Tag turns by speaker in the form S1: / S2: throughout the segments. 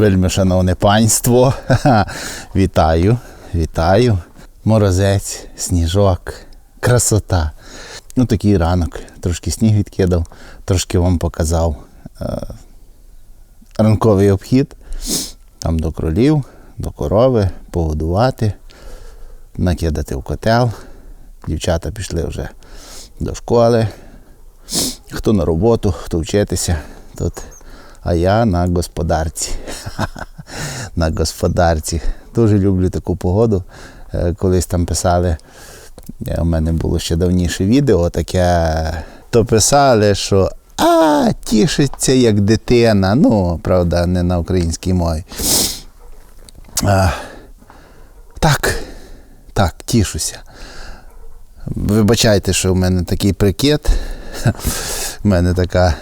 S1: Вельми шановне панство. Вітаю, вітаю. Морозець, сніжок, красота. Ну, такий ранок. Трошки сніг відкидав, трошки вам показав е, ранковий обхід. Там до кролів, до корови, погодувати, накидати в котел. Дівчата пішли вже до школи. Хто на роботу, хто вчитися тут. А я на господарці. на господарці. Дуже люблю таку погоду. Е, Колись там писали, е, у мене було ще давніше відео таке, то писали, що а, тішиться як дитина. Ну, правда, не на українській мові. А, так, так, тішуся. Вибачайте, що в мене такий прикид. У мене така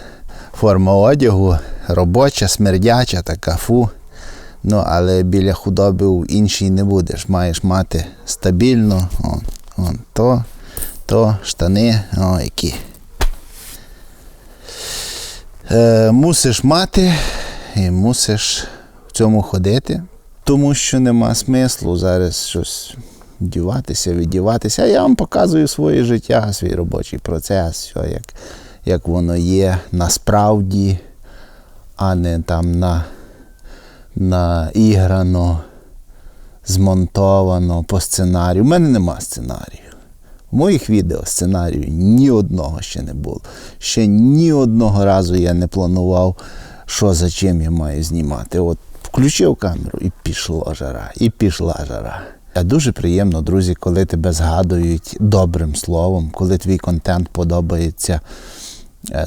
S1: форма одягу, робоча, смердяча, така фу. Ну, але біля худоби в іншій не будеш. Маєш мати стабільно. О, о, то, то, штани, о, які. Е, мусиш мати і мусиш в цьому ходити, тому що нема смислу зараз щось вдіватися, віддіватися. Я вам показую своє життя, свій робочий процес, все як, як воно є насправді, а не там на, наіграно, змонтовано по сценарію. У мене нема сценарію. В моїх відео сценарію ні одного ще не було. Ще ні одного разу я не планував, що за чим я маю знімати. От включив камеру і пішла жара, і пішла жара. А Дуже приємно, друзі, коли тебе згадують добрим словом, коли твій контент подобається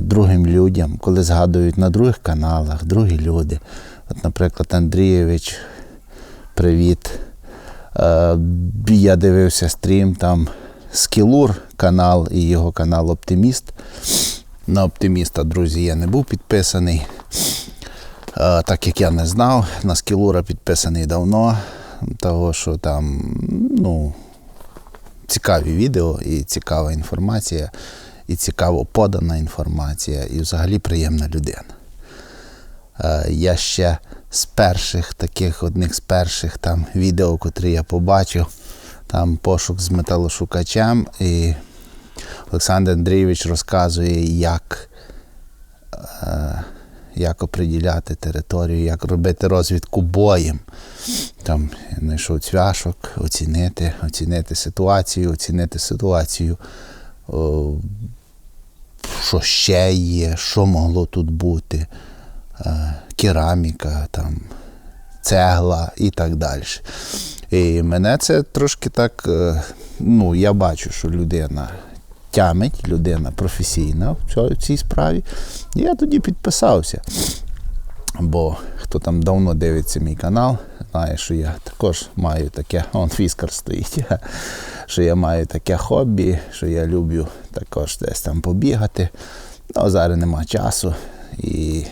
S1: другим людям, коли згадують на других каналах, другі люди. От, наприклад, Андрійович, привіт. Е, Я дивився стрім там Скілур канал і його канал Оптиміст. На Оптиміста, друзі, я не був підписаний. Е, Так як я не знав, на Скілура підписаний давно, того що там ну, цікаві відео і цікава інформація, і цікаво подана інформація, і взагалі приємна людина. Е, Я ще з перших таких, одних з перших там відео, котрі я побачив, там пошук з металошукачем, і Олександр Андрійович розказує, як, е, як оприділяти територію, як робити розвідку боєм. Там знайшов цвяшок, оцінити, оцінити ситуацію, оцінити ситуацію. Що ще є, що могло тут бути, е, кераміка, там, цегла і так далі. І мене це трошки так, е, ну, я бачу, що людина тямить, людина професійна в цій справі. І я тоді підписався. Бо хто там давно дивиться мій канал, знає, що я також маю таке, он фіскар стоїть, що я маю таке хобі, що я люблю також десь там побігати. Ну, зараз нема часу і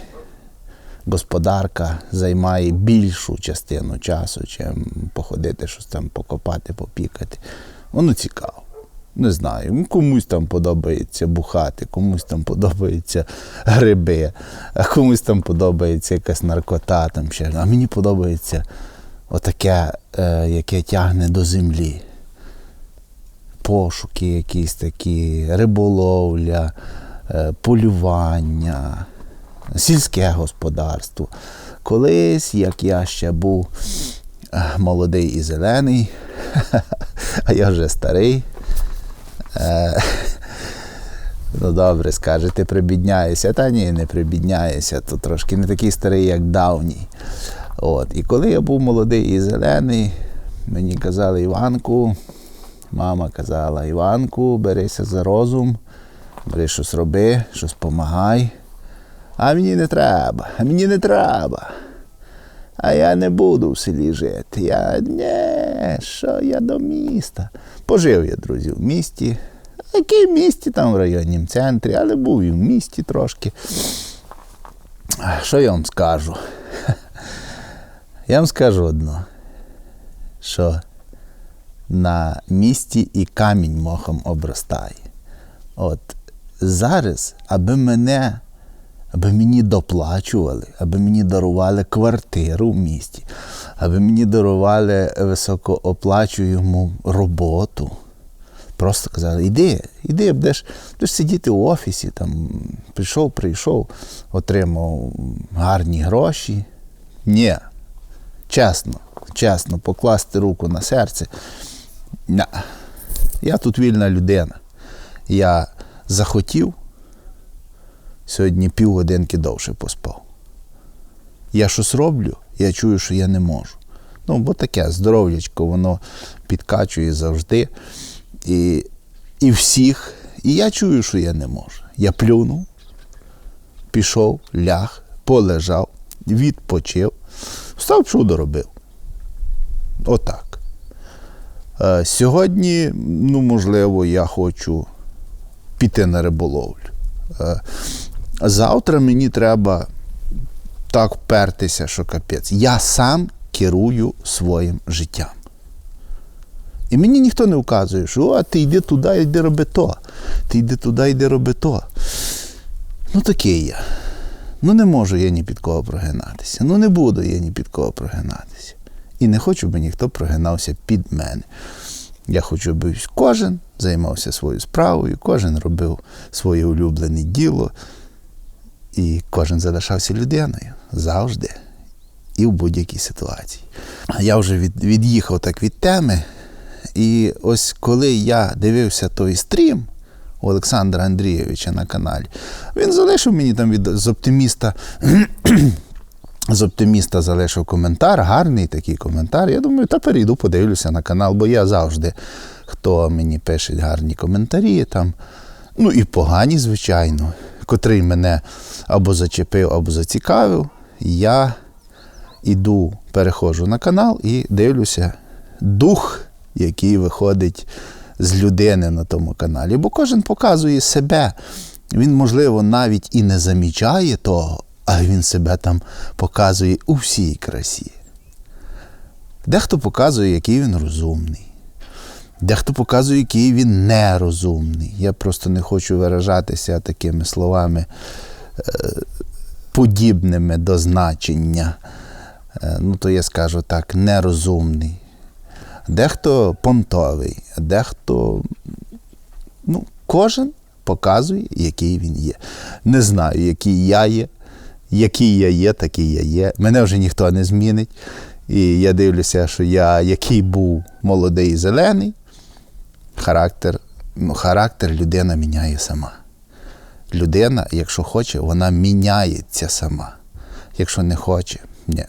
S1: господарка займає більшу частину часу, чим походити, щось там покопати, попікати. Воно цікаво. Не знаю, ну, комусь там подобається бухати, комусь там подобається гриби, а комусь там подобається якась наркота, там ще. А мені подобається отаке, е, яке тягне до землі. Пошуки якісь такі, риболовля, е, полювання, сільське господарство. Колись, як я ще був е, молодий і зелений, а я вже старий. Е, Ну добре, скажете, прибідняєшся. Та ні, не прибідняєшся, то трошки не такий старий, як давній. От. І коли я був молодий і зелений, мені казали Іванку, мама казала, Іванку, берися за розум, бери щось роби, щось помагай. А мені не треба, а мені не треба. А я не буду в селі жити. Я не, що я до міста. Пожив я, друзі, в місті. Який в місті, там в районнім центрі, але був і в місті трошки. Що я вам скажу? Я вам скажу одно, що на місті і камінь мохом обростає. От зараз, аби мене аби мені доплачували, аби мені дарували квартиру в місті, аби мені дарували високооплачуємо роботу. Просто казали, іди, іди, будеш, будеш сидіти в офісі, там, прийшов, прийшов, отримав гарні гроші. Ні, чесно, чесно, покласти руку на серце. Ня. Я тут вільна людина. Я захотів, сьогодні півгодинки довше поспав. Я щось роблю, я чую, що я не можу. Ну, бо таке здоров'ячко, воно підкачує завжди. І, і всіх. І я чую, що я не можу. Я плюнув, пішов, ляг, полежав, відпочив, встав, що доробив. Отак. Е, Сьогодні, ну, можливо, я хочу піти на риболовлю. Е, Завтра мені треба так впертися, що капець. Я сам керую своїм життям. І мені ніхто не вказує, що о, ти йди туди, йди роби то. Ти йди туди, йди роби то. Ну, такий я. Ну, не можу я ні під кого прогинатися. Ну, не буду я ні під кого прогинатися. І не хочу, би ніхто прогинався під мене. Я хочу, аби кожен займався своєю справою, кожен робив своє улюблене діло, і кожен залишався людиною завжди і в будь-якій ситуації. Я вже від, від'їхав так від теми. І ось коли я дивився той стрім у Олександра Андрійовича на каналі, він залишив мені там від з оптиміста. З оптиміста залишив коментар, гарний такий коментар. Я думаю, та перейду, подивлюся на канал, бо я завжди, хто мені пише гарні коментарі, там, ну і погані, звичайно, котрий мене або зачепив, або зацікавив, я іду, переходжу на канал і дивлюся дух який виходить з людини на тому каналі. Бо кожен показує себе. Він, можливо, навіть і не замічає того, а він себе там показує у всій красі. Дехто показує, який він розумний. Дехто показує, який він нерозумний. Я просто не хочу виражатися такими словами, е, подібними до значення. Е, ну, то я скажу так, нерозумний дехто понтовий, дехто. Ну, Кожен показує, який він є. Не знаю, який я є, який я є, такий я є. Мене вже ніхто не змінить. І я дивлюся, що я який був молодий і зелений, характер, ну, характер людина міняє сама. Людина, якщо хоче, вона міняється сама. Якщо не хоче, ні.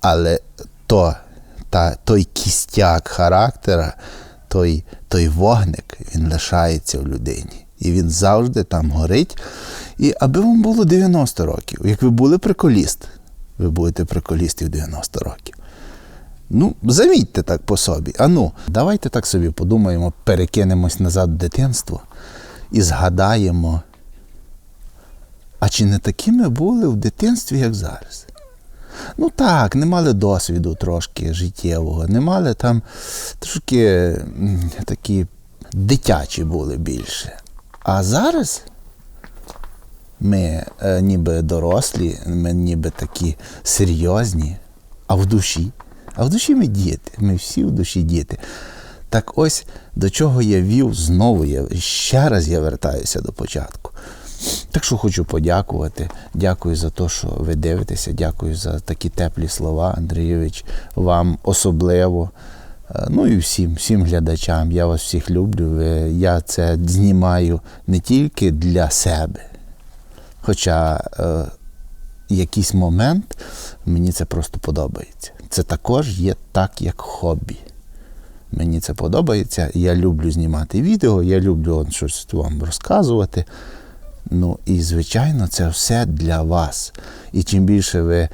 S1: Але то, та, той кістяк характера, той той вогник, він лишається в людині. І він завжди там горить. І аби вам було 90 років, як ви були приколіст, ви будете приколісти в 90 років. Ну, замітьте так по собі. А ну, давайте так собі подумаємо, перекинемось назад в дитинство і згадаємо, а чи не такими були в дитинстві, як зараз? Ну так, не мали досвіду трошки життєвого, не мали там трошки такі дитячі були більше. А зараз ми е, ніби дорослі, ми ніби такі серйозні, а в душі. А в душі ми діти, ми всі в душі діти. Так ось до чого я вів знову, я ще раз я вертаюся до початку. Так що хочу подякувати. Дякую за те, що ви дивитеся. Дякую за такі теплі слова, Андрійович, вам особливо. Е, ну і всім, всім глядачам. Я вас всіх люблю. Я це знімаю не тільки для себе. Хоча е, якийсь момент мені це просто подобається. Це також є так, як хобі. Мені це подобається. Я люблю знімати відео, я люблю щось вам розказувати. Ну і, звичайно, це все для вас. І чим більше ви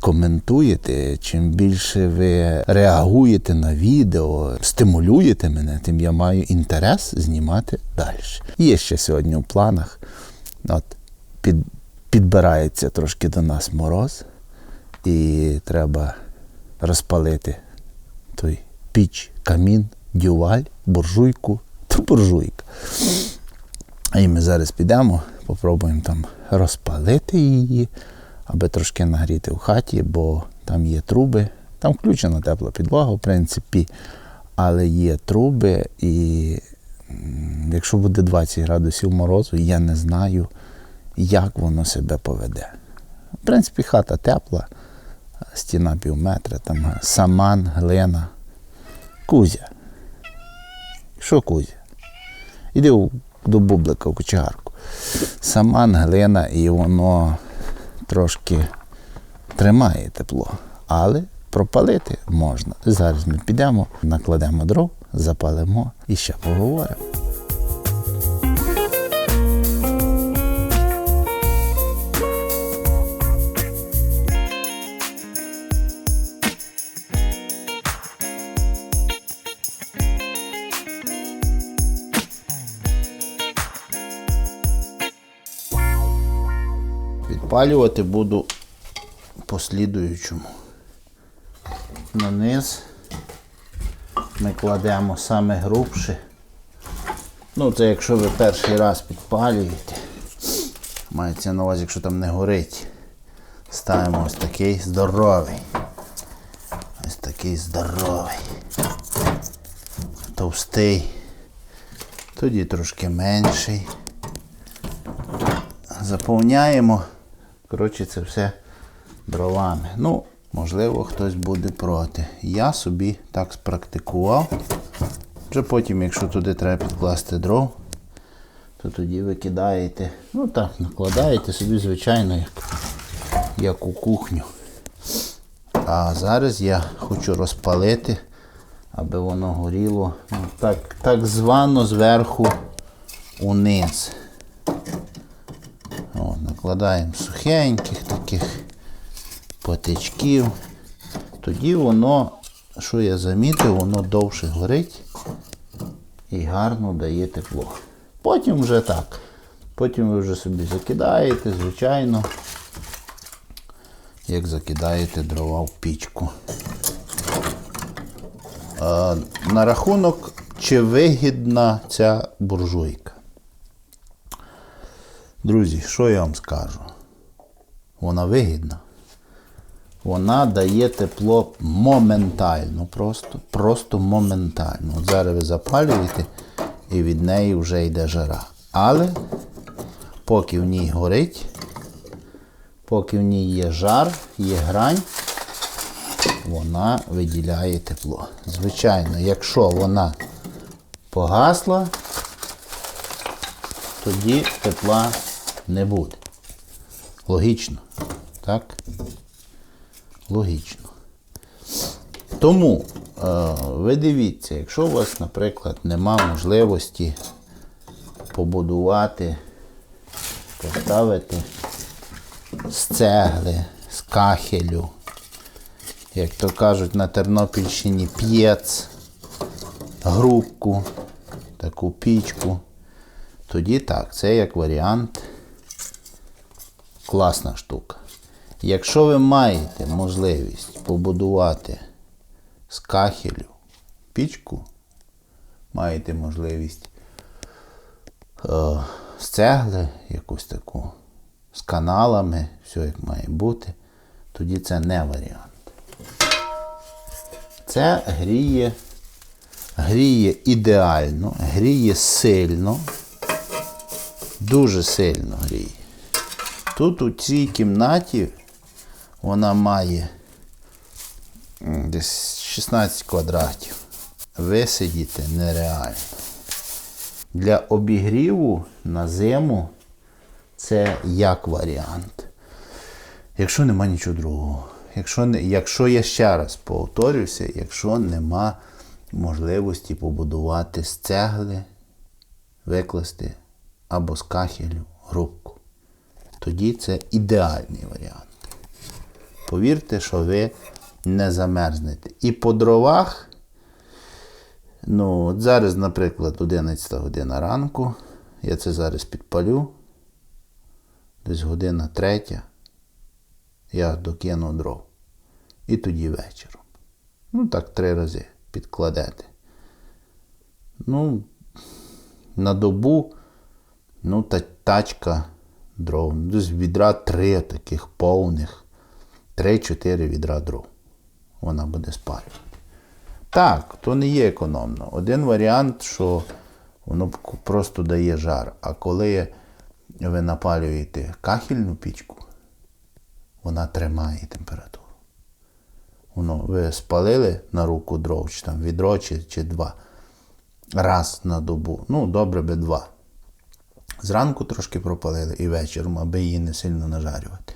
S1: коментуєте, чим більше ви реагуєте на відео, стимулюєте мене, тим я маю інтерес знімати далі. Є ще сьогодні в планах. От, під, Підбирається трошки до нас мороз, і треба розпалити той піч, камін, дюваль, буржуйку, то буржуйка. І ми зараз підемо, Попробуємо там розпалити її, аби трошки нагріти в хаті, бо там є труби. Там включена тепла підлога, в принципі, але є труби, і якщо буде 20 градусів морозу, я не знаю, як воно себе поведе. В принципі, хата тепла, стіна пів метра, там саман, глина, кузя. Що кузя? Іди до бублика в кочегарку. Саман, глина, і воно трошки тримає тепло, але пропалити можна. Зараз ми підемо, накладемо дров, запалимо і ще поговоримо. Підпалювати буду послідуючому. На низ ми кладемо саме грубше. Ну, це якщо ви перший раз підпалюєте. Мається на увазі, якщо там не горить. Ставимо ось такий здоровий. Ось такий здоровий. Товстий. Тоді трошки менший заповняємо. Коротше, це все дровами. Ну, можливо, хтось буде проти. Я собі так спрактикував. Вже потім, якщо туди треба підкласти дров, то тоді ви кидаєте, ну так, накладаєте собі, звичайно, як, як у кухню. А зараз я хочу розпалити, аби воно горіло ну, так, так звано зверху униз. Накладаємо сухеньких таких патичків. Тоді воно, що я замітив, воно довше горить і гарно дає тепло. Потім вже так. Потім ви вже собі закидаєте, звичайно, як закидаєте дрова в пічку. На рахунок, чи вигідна ця буржуйка. Друзі, що я вам скажу? Вона вигідна. Вона дає тепло моментально, просто просто моментально. От зараз ви запалюєте і від неї вже йде жара. Але поки в ній горить, поки в ній є жар, є грань, вона виділяє тепло. Звичайно, якщо вона погасла, тоді тепла не буде. Логічно. Так? Логічно. Тому е, ви дивіться, якщо у вас, наприклад, нема можливості побудувати, поставити з цегли, з кахелю, як то кажуть на Тернопільщині, п'єц, грубку, таку пічку. Тоді так, це як варіант класна штука. Якщо ви маєте можливість побудувати з кахелю пічку, маєте можливість е, з цегли якусь таку, з каналами, все як має бути, тоді це не варіант. Це гріє, гріє ідеально, гріє сильно, дуже сильно гріє. Тут у цій кімнаті вона має десь 16 квадратів. Висидіти нереально. Для обігріву на зиму це як варіант. Якщо нема нічого другого. Якщо, не, якщо я ще раз повторюся, якщо нема можливості побудувати з цегли, викласти або з кахелю грубку, тоді це ідеальний варіант. Повірте, що ви не замерзнете. І по дровах, ну, от зараз, наприклад, 11 година ранку, я це зараз підпалю, десь година третя, я докину дров. І тоді вечором. Ну, так, три рази підкладете. Ну, на добу, ну, та тачка дров. Ну, Десь відра три таких повних. Три-чотири відра дров. Вона буде спалювати. Так, то не є економно. Один варіант, що воно просто дає жар. А коли ви напалюєте кахельну пічку, вона тримає температуру. Воно, ви спалили на руку дров, чи там відро, чи, чи два. Раз на добу. Ну, добре би два. Зранку трошки пропалили і вечором, аби її не сильно нажарювати.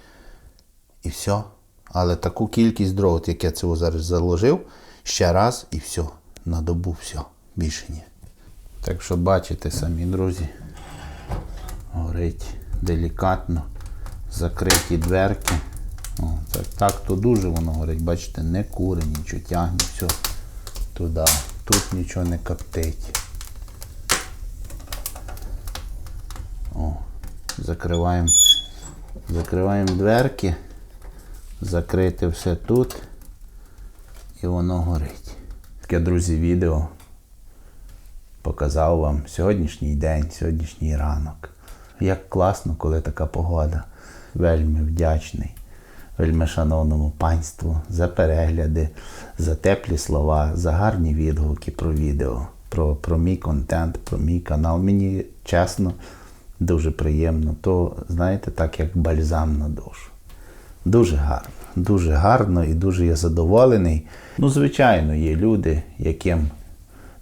S1: І все. Але таку кількість дров, як я це зараз заложив, ще раз і все. На добу все. Більше ні. Так що бачите самі, друзі, горить делікатно, закриті дверки. О, так, так то дуже воно горить, бачите, не кури, нічого тягне, все туди. Тут нічого не коптить. Закриваємо, закриваємо дверки, закрити все тут і воно горить. Таке, друзі, відео показав вам сьогоднішній день, сьогоднішній ранок. Як класно, коли така погода. Вельми вдячний, вельми шановному панству за перегляди, за теплі слова, за гарні відгуки про відео, про, про мій контент, про мій канал. Мені чесно, дуже приємно. То, знаєте, так як бальзам на душу. Дуже гарно, дуже гарно і дуже я задоволений. Ну, звичайно, є люди, яким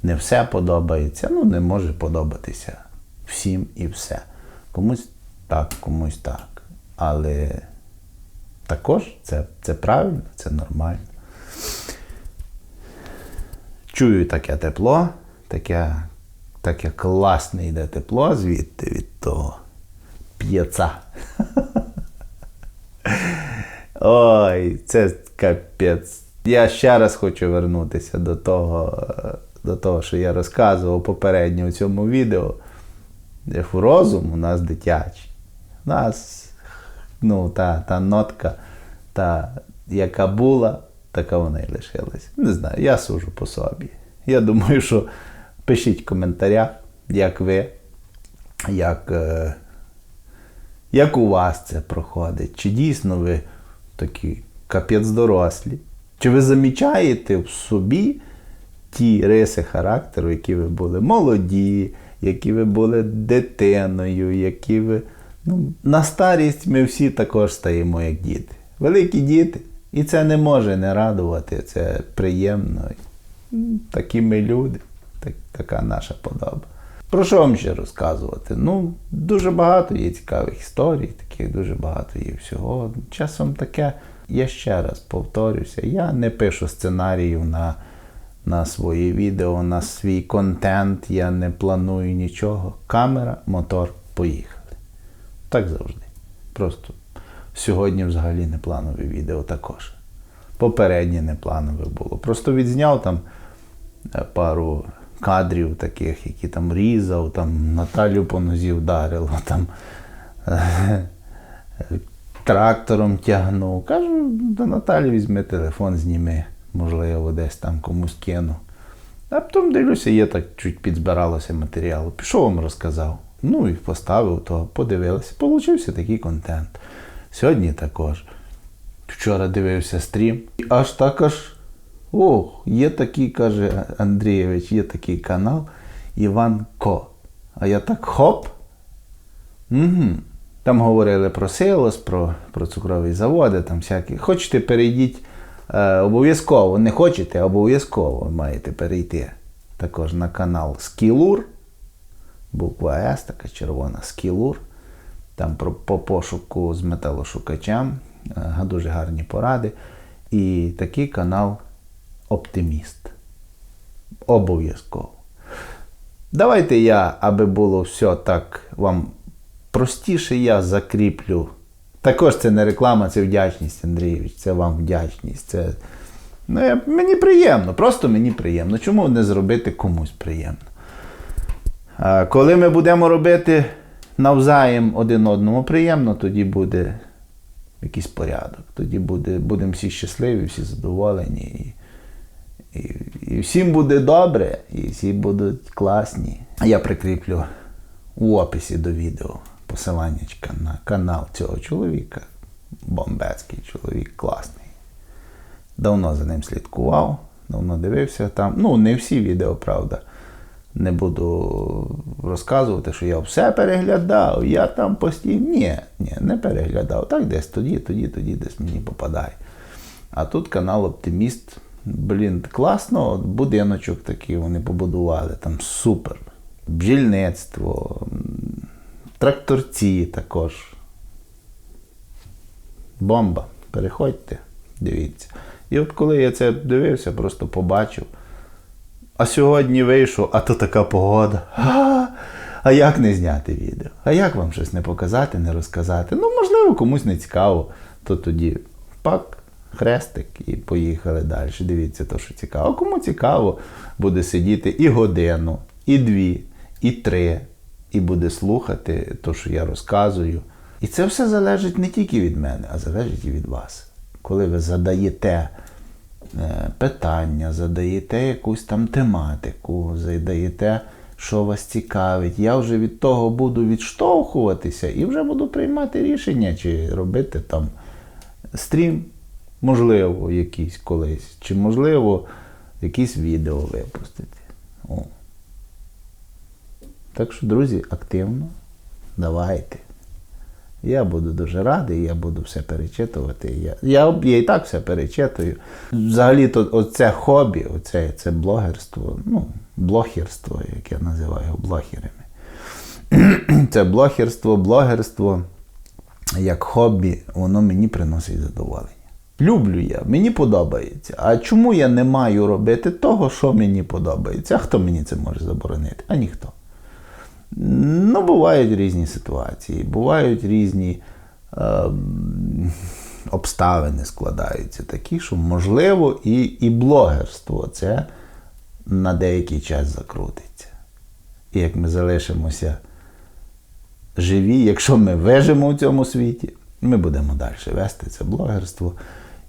S1: не все подобається, ну не може подобатися всім і все. Комусь так, комусь так. Але також це, це правильно, це нормально. Чую таке тепло, таке, таке класне йде тепло звідти від того п'єца. Ой, це капець. Я ще раз хочу вернутися до того, е, до того, що я розказував попередньо у цьому відео. Розум у нас дитячий. У нас ну, та, та нотка, та, яка була, така вона і лишилась. Не знаю, я сужу по собі. Я думаю, що пишіть в коментарях, як ви, як, е, як у вас це проходить. Чи дійсно ви такі капець дорослі? Чи ви замічаєте в собі ті риси характеру, які ви були молоді, які ви були дитиною, які ви. Ну, на старість ми всі також стаємо як діти. Великі діти. І це не може не радувати. Це приємно. Такі ми люди. Так, така наша подоба. Про що вам ще розказувати? Ну, дуже багато є цікавих історій, таких дуже багато є всього. Часом таке, я ще раз повторюся, я не пишу сценаріїв на, на свої відео, на свій контент, я не планую нічого. Камера, мотор, поїхали. Так завжди. Просто сьогодні взагалі не планове відео також. Попереднє не планове було. Просто відзняв там е, пару кадрів таких, які там різав, там Наталю по нозі вдарило, там е, трактором тягнув. Кажу, до Наталі візьми телефон, зніми, можливо, десь там комусь кину. А потім дивлюся, є так чуть підзбиралося матеріалу. Пішов вам розказав. Ну і поставив то, подивилися. Получився такий контент. Сьогодні також. Вчора дивився стрім. І Аж так аж. Ох, є такий, каже Андрійович, є такий канал Іван Ко. А я так хоп. Угу. Там говорили про силос, про, про цукрові заводи, там всякі. Хочете, перейдіть е, обов'язково. Не хочете, обов'язково маєте перейти також на канал Скілур. Буква С, така червона Скілур. Там про, по пошуку з металошукачем. Е, дуже гарні поради. І такий канал Оптиміст. Обов'язково. Давайте я, аби було все так вам простіше, я закріплю. Також це не реклама, це вдячність, Андрійович. Це вам вдячність. Це... Ну, я... Мені приємно, просто мені приємно. Чому не зробити комусь приємно? А коли ми будемо робити навзаєм один одному приємно, тоді буде якийсь порядок. Тоді буде, будемо всі щасливі, всі задоволені. І, і, всім буде добре, і всі будуть класні. Я прикріплю у описі до відео посиланнячка на канал цього чоловіка. Бомбецький чоловік, класний. Давно за ним слідкував, давно дивився там. Ну, не всі відео, правда. Не буду розказувати, що я все переглядав, я там постійно. Ні, ні, не переглядав. Так десь тоді, тоді, тоді десь мені попадає. А тут канал Оптиміст. Блін, класно, от будиночок такий вони побудували, там супер. Бджільництво, тракторці також. Бомба. Переходьте, дивіться. І от коли я це дивився, просто побачив. А сьогодні вийшов, а то така погода. А, а як не зняти відео? А як вам щось не показати, не розказати? Ну, можливо, комусь не цікаво, то тоді пак, хрестик і поїхали далі. Дивіться, то, що цікаво. Кому цікаво, буде сидіти і годину, і дві, і три, і буде слухати те, що я розказую. І це все залежить не тільки від мене, а залежить і від вас. Коли ви задаєте е, питання, задаєте якусь там тематику, задаєте, що вас цікавить. Я вже від того буду відштовхуватися і вже буду приймати рішення, чи робити там стрім, можливо, якийсь колись, чи можливо якісь відео випустити. О. Так що, друзі, активно давайте. Я буду дуже радий, я буду все перечитувати. Я, я, я і так все перечитую. Взагалі-то оце хобі, оце це блогерство, ну, блогерство, як я називаю блогерами. Це блогерство, блогерство як хобі, воно мені приносить задоволення. Люблю я, мені подобається. А чому я не маю робити того, що мені подобається? А хто мені це може заборонити? А ніхто. Ну, бувають різні ситуації, бувають різні е, обставини складаються такі, що можливо і, і блогерство це на деякий час закрутиться. І як ми залишимося живі, якщо ми вижимо в цьому світі, ми будемо далі вести це блогерство.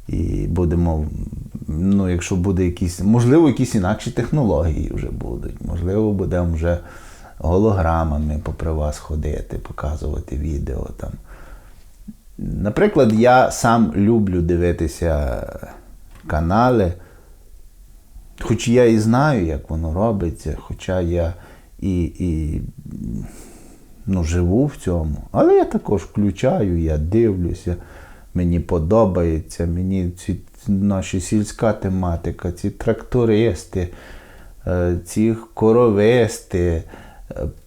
S1: І будемо, ну, якщо буде якісь, можливо, якісь інакші технології вже будуть, можливо, будемо вже голограмами попри вас ходити, показувати відео там. Наприклад, я сам люблю дивитися канали, хоч я і знаю, як воно робиться, хоча я і, і ну, живу в цьому, але я також включаю, я дивлюся, мені подобається, мені ці наші сільська тематика, ці трактористи, е, ці коровисти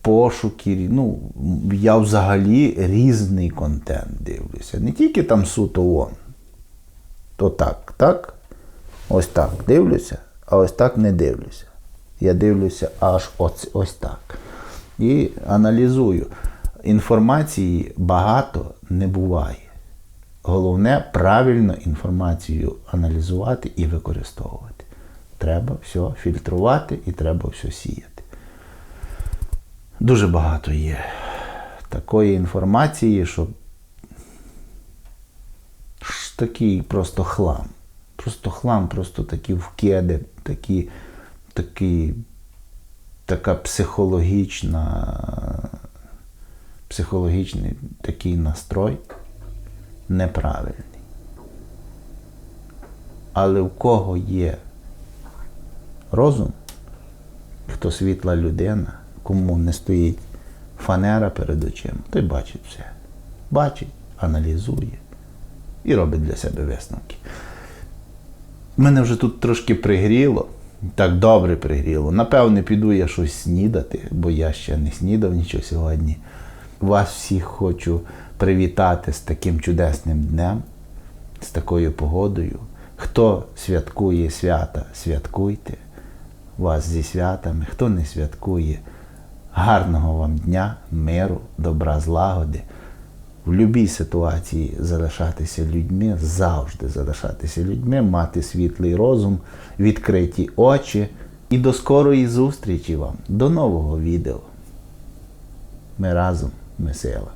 S1: пошуки. Ну, я взагалі різний контент дивлюся. Не тільки там суто вон. То так, так? Ось так дивлюся, а ось так не дивлюся. Я дивлюся аж ось, ось так. І аналізую. Інформації багато не буває. Головне правильно інформацію аналізувати і використовувати. Треба все фільтрувати і треба все сіяти. Дуже багато є такої інформації, що такий просто хлам. Просто хлам, просто такі вкиди, такі, такі, така психологічна, психологічний такий настрой неправильний. Але в кого є розум, хто світла людина, кому не стоїть фанера перед очима, той бачить все. Бачить, аналізує і робить для себе висновки. Мене вже тут трошки пригріло, так добре пригріло. Напевне, піду я щось снідати, бо я ще не снідав нічого сьогодні. Вас всіх хочу привітати з таким чудесним днем, з такою погодою. Хто святкує свята, святкуйте вас зі святами, хто не святкує. Гарного вам дня, миру, добра, злагоди. В будь-якій ситуації залишатися людьми, завжди залишатися людьми, мати світлий розум, відкриті очі. І до скорої зустрічі вам, до нового відео. Ми разом, ми сила.